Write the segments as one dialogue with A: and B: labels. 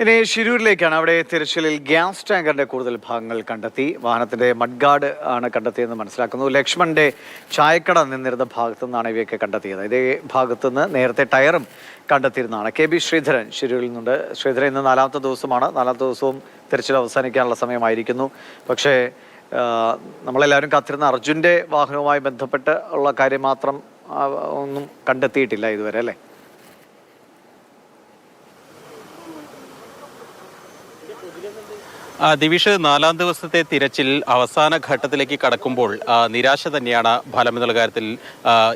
A: ഇനി ഷിരൂരിലേക്കാണ് അവിടെ തിരച്ചിലിൽ ഗ്യാസ് ടാങ്കറിന്റെ കൂടുതൽ ഭാഗങ്ങൾ കണ്ടെത്തി. വാഹനത്തിന്റെ മഡ്ഗാർഡ് ആണ് കണ്ടെത്തിയെന്ന് മനസ്സിലാക്കുന്നു. ലക്ഷ്മണന്റെ ചായക്കട നിന്നിരുന്ന ഭാഗത്തു നിന്നാണ് ഇവയൊക്കെ കണ്ടെത്തിയത്. ഇതേ ഭാഗത്തു നിന്ന് നേരത്തെ ടയറും കണ്ടെത്തിയിരുന്നതാണ്. കെ ബി ശ്രീധരൻ ഷിരൂരിൽ നിന്നുണ്ട്. ശ്രീധരൻ ഇന്ന് നാലാമത്തെ ദിവസമാണ്. നാലാമത്തെ ദിവസവും തിരച്ചിൽ അവസാനിക്കാനുള്ള സമയമായിരിക്കുന്നു. പക്ഷേ നമ്മളെല്ലാവരും കാത്തിരുന്ന അർജുന്റെ വാഹനവുമായി ബന്ധപ്പെട്ട് ഉള്ള കാര്യം മാത്രം ഒന്നും കണ്ടെത്തിയിട്ടില്ല ഇതുവരെ അല്ലേ?
B: ദിവിഷ് നാലാം ദിവസത്തെ തിരച്ചിൽ അവസാന ഘട്ടത്തിലേക്ക് കടക്കുമ്പോൾ നിരാശ തന്നെയാണ് ഫലമെന്നുള്ള കാര്യത്തിൽ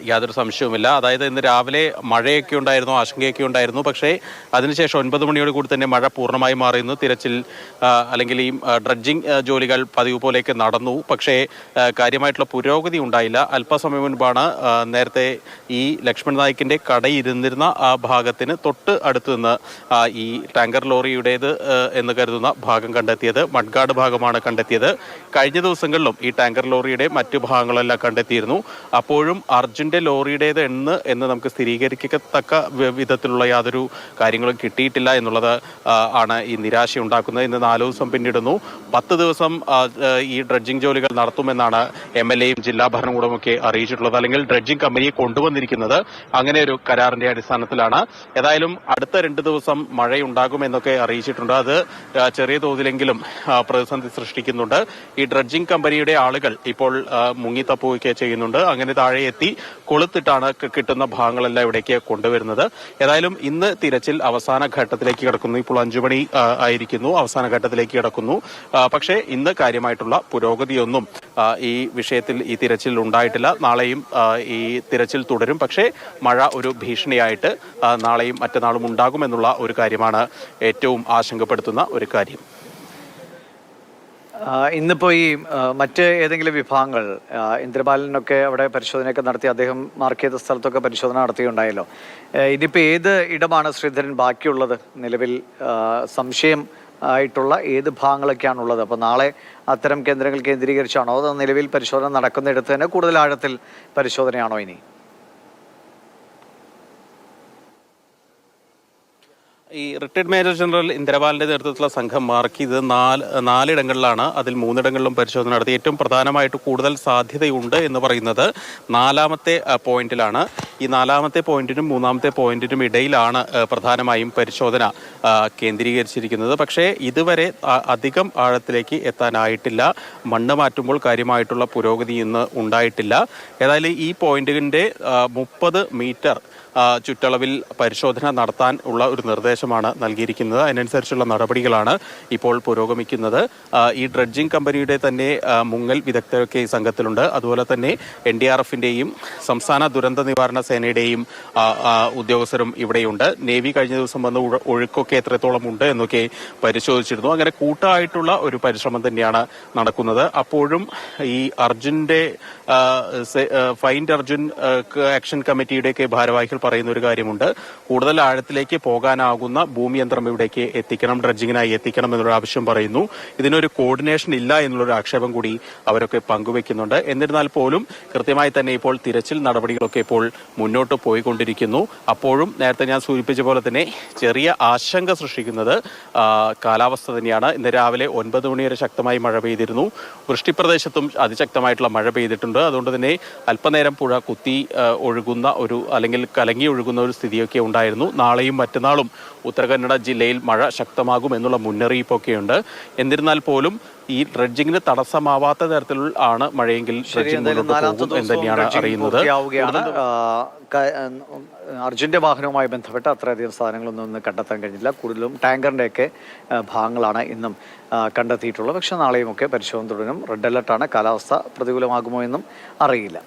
B: യാതൊരു സംശയവുമില്ല. അതായത് ഇന്ന് രാവിലെ മഴയൊക്കെ ഉണ്ടായിരുന്നു ആശങ്കയൊക്കെ ഉണ്ടായിരുന്നു. പക്ഷേ അതിനുശേഷം ഒൻപത് മണിയോട് കൂടി തന്നെ മഴ പൂർണമായി മാറിയിരുന്നു. തിരച്ചിൽ അല്ലെങ്കിൽ ഈ ഡ്രഡ്ജിങ് ജോലികൾ പതിവ് പോലെയൊക്കെ നടന്നു. പക്ഷേ കാര്യമായിട്ടുള്ള പുരോഗതി ഉണ്ടായില്ല. അല്പസമയം മുൻപാണ് നേരത്തെ ഈ ലക്ഷ്മൺ നായിക്കിന്റെ കടയിരുന്നിരുന്ന ആ ഭാഗത്തിന് തൊട്ട് അടുത്ത് നിന്ന് ഈ ടാങ്കർ ലോറിയുടേത് എന്ന് കരുതുന്ന ഭാഗം കണ്ടെത്തിയത്. മഡ്ഗാർഡ് ഭാഗമാണ് കണ്ടെത്തിയത്. കഴിഞ്ഞ ദിവസങ്ങളിലും ഈ ടാങ്കർ ലോറിയുടെ മറ്റു ഭാഗങ്ങളെല്ലാം കണ്ടെത്തിയിരുന്നു. അപ്പോഴും അർജുന്റെ ലോറിയുടേത് എന്ന് എന്ന് നമുക്ക് സ്ഥിരീകരിക്കത്തക്ക വിധത്തിലുള്ള യാതൊരു കാര്യങ്ങളും കിട്ടിയിട്ടില്ല എന്നുള്ളത് ആണ് ഈ നിരാശ ഉണ്ടാക്കുന്നത്. ഇന്ന് നാല് ദിവസം പിന്നിടുന്നു. പത്ത് ദിവസം ഈ ഡ്രഡ്ജിംഗ് ജോലികൾ നടത്തുമെന്നാണ് എം എൽ എയും ജില്ലാ ഭരണകൂടമൊക്കെ അറിയിച്ചിട്ടുള്ളത്. അല്ലെങ്കിൽ ഡ്രഡ്ജിംഗ് കമ്പനിയെ കൊണ്ടുവന്നിരിക്കുന്നത് അങ്ങനെ ഒരു കരാറിന്റെ അടിസ്ഥാനത്തിലാണ്. ഏതായാലും അടുത്ത രണ്ട് ദിവസം മഴയുണ്ടാകുമെന്നൊക്കെ അറിയിച്ചിട്ടുണ്ട്. അത് ചെറിയ തോതിലെങ്കിലും പ്രതിസന്ധി സൃഷ്ടിക്കുന്നുണ്ട്. ഈ ഡ്രഡ്ജിംഗ് കമ്പനിയുടെ ആളുകൾ ഇപ്പോൾ മുങ്ങിത്തപ്പുകയൊക്കെ ചെയ്യുന്നുണ്ട്. അങ്ങനെ താഴെ എത്തി കൊളുത്തിട്ടാണ് കിട്ടുന്ന ഭാഗങ്ങളെല്ലാം ഇവിടേക്ക് കൊണ്ടുവരുന്നത്. ഏതായാലും ഇന്ന് തിരച്ചിൽ അവസാന ഘട്ടത്തിലേക്ക് കിടക്കുന്നു. ഇപ്പോൾ അഞ്ചുമണി ആയിരിക്കുന്നു. അവസാന ഘട്ടത്തിലേക്ക് കിടക്കുന്നു. പക്ഷേ ഇന്ന് കാര്യമായിട്ടുള്ള പുരോഗതിയൊന്നും ഈ വിഷയത്തിൽ ഈ തിരച്ചിൽ ഉണ്ടായിട്ടില്ല. നാളെയും ഈ തിരച്ചിൽ തുടരും. പക്ഷേ മഴ ഒരു ഭീഷണിയായിട്ട് നാളെയും മറ്റന്നാളും ഉണ്ടാകുമെന്നുള്ള ഒരു കാര്യമാണ് ഏറ്റവും ആശങ്കപ്പെടുത്തുന്ന ഒരു കാര്യം.
A: ആ, ഇന്നിപ്പോ ഈ മറ്റ് ഏതെങ്കിലും വിഭാഗങ്ങൾ ഇന്ദ്രബാലനൊക്കെ അവിടെ പരിശോധനയൊക്കെ നടത്തി അദ്ദേഹം മാർക്ക് ചെയ്ത സ്ഥലത്തൊക്കെ പരിശോധന നടത്തിയുണ്ടായല്ലോ ഇനിയിപ്പോ ഏത് ഇടമാണ് ശ്രീധരൻ ബാക്കിയുള്ളത്? നിലവിൽ സംശയം ആയിട്ടുള്ള ഏത് ഭാഗങ്ങളൊക്കെയാണുള്ളത്? അപ്പോൾ നാളെ അത്തരം കേന്ദ്രങ്ങൾ കേന്ദ്രീകരിച്ചാണോ? അതോ നിലവിൽ പരിശോധന നടക്കുന്നിടത്ത് തന്നെ കൂടുതൽ ആഴത്തിൽ പരിശോധനയാണോ ഇനി?
B: ഈ റിട്ടയർഡ് മേജർ ജനറൽ ഇന്ദ്രപാലിന്റെ നേതൃത്വത്തിലുള്ള സംഘം മാർക്ക് ചെയ്ത് നാല് നാലിടങ്ങളിലാണ്. അതിൽ മൂന്നിടങ്ങളിലും പരിശോധന നടത്തി. ഏറ്റവും പ്രധാനമായിട്ട് കൂടുതൽ സാധ്യതയുണ്ട് എന്ന് പറയുന്നത് നാലാമത്തെ പോയിന്റിലാണ്. ഈ നാലാമത്തെ പോയിന്റിനും മൂന്നാമത്തെ പോയിന്റിനും ഇടയിലാണ് പ്രധാനമായും പരിശോധന കേന്ദ്രീകരിച്ചിരിക്കുന്നത്. പക്ഷേ ഇതുവരെ അധികം ആഴത്തിലേക്ക് എത്താനായിട്ടില്ല. മണ്ണ് മാറ്റുമ്പോൾ കാര്യമായിട്ടുള്ള പുരോഗതി ഇന്ന് ഉണ്ടായിട്ടില്ല. ഏതായാലും ഈ പോയിന്റിന്റെ മുപ്പത് മീറ്റർ ചുറ്റളവിൽ പരിശോധന നടത്താൻ ഉള്ള ഒരു നിർദ്ദേശമാണ് നൽകിയിരിക്കുന്നത്. അതിനനുസരിച്ചുള്ള നടപടികളാണ് ഇപ്പോൾ പുരോഗമിക്കുന്നത്. ഈ ഡ്രഡ്ജിംഗ് കമ്പനിയുടെ തന്നെ മുങ്ങൽ വിദഗ്ധരൊക്കെ ഈ സംഘത്തിലുണ്ട്. അതുപോലെ തന്നെ എൻ ഡി ആർ എഫിന്റെയും സംസ്ഥാന ദുരന്ത നിവാരണ സേനയുടെയും ഉദ്യോഗസ്ഥരും ഇവിടെയുണ്ട്. നേവി കഴിഞ്ഞ ദിവസം വന്ന് ഒഴുക്കൊക്കെ എത്രത്തോളം ഉണ്ട് എന്നൊക്കെ പരിശോധിച്ചിരുന്നു. അങ്ങനെ കൂട്ടായിട്ടുള്ള ഒരു പരിശ്രമം തന്നെയാണ് നടക്കുന്നത്. അപ്പോഴും ഈ ആ, ഫൈൻഡ് അർജുൻ ആക്ഷൻ കമ്മിറ്റിയുടെയൊക്കെ ഭാരവാഹികൾ പറയുന്ന ഒരു കാര്യമുണ്ട്. കൂടുതൽ ആഴത്തിലേക്ക് പോകാനാകുന്ന ഭൂമിയന്ത്രം ഇവിടേക്ക് എത്തിക്കണം ഡ്രഡ്ജിങ്ങിനായി എത്തിക്കണം എന്നൊരു ആവശ്യം പറയുന്നു. ഇതിനൊരു കോർഡിനേഷൻ ഇല്ല എന്നുള്ളൊരു ആക്ഷേപം കൂടി അവരൊക്കെ പങ്കുവെക്കുന്നുണ്ട്. എന്നിരുന്നാൽ പോലും കൃത്യമായി തന്നെ ഇപ്പോൾ തിരച്ചിൽ നടപടികളൊക്കെ ഇപ്പോൾ മുന്നോട്ട് പോയിക്കൊണ്ടിരിക്കുന്നു. അപ്പോഴും നേരത്തെ ഞാൻ സൂചിപ്പിച്ച പോലെ തന്നെ ചെറിയ ആശങ്ക സൃഷ്ടിക്കുന്നത് കാലാവസ്ഥ തന്നെയാണ്. ഇന്ന് രാവിലെ ഒൻപത് മണി വരെ ശക്തമായി മഴ പെയ്തിരുന്നു. വൃഷ്ടിപ്രദേശത്തും അതിശക്തമായിട്ടുള്ള മഴ പെയ്തിട്ടുണ്ട്. അതുകൊണ്ട് തന്നെ അല്പനേരം പുഴ കുത്തി ഒഴുകുന്ന ഒരു അല്ലെങ്കിൽ കലങ്ങി ഒഴുകുന്ന ഒരു സ്ഥിതിയൊക്കെ ഉണ്ടായിരുന്നു. നാളെയും മറ്റന്നാളും ഉത്തര കന്നഡ ജില്ലയിൽ മഴ ശക്തമാകുമെന്നുള്ള മുന്നറിയിപ്പൊക്കെയുണ്ട്. എന്നിരുന്നാൽ പോലും ഈ ഡ്രഡ്ജിങ്ങിന് തടസ്സമാവാത്ത തരത്തിൽ ആണ് മഴയെങ്കിൽ തന്നെയാണ് അറിയുന്നത്.
A: അർജുന്റെ വാഹനവുമായി ബന്ധപ്പെട്ട് അത്രയധികം സാധനങ്ങളൊന്നും ഇന്ന് കണ്ടെത്താൻ കഴിഞ്ഞില്ല. കൂടുതലും ടാങ്കറിന്റെയൊക്കെ ഭാഗങ്ങളാണ് ഇന്നും കണ്ടെത്തിയിട്ടുള്ളത്. പക്ഷേ നാളെയുമൊക്കെ പരിശോധന തുടരും. റെഡ് അലർട്ടാണ്. കാലാവസ്ഥ പ്രതികൂലമാകുമോ എന്നും അറിയില്ല.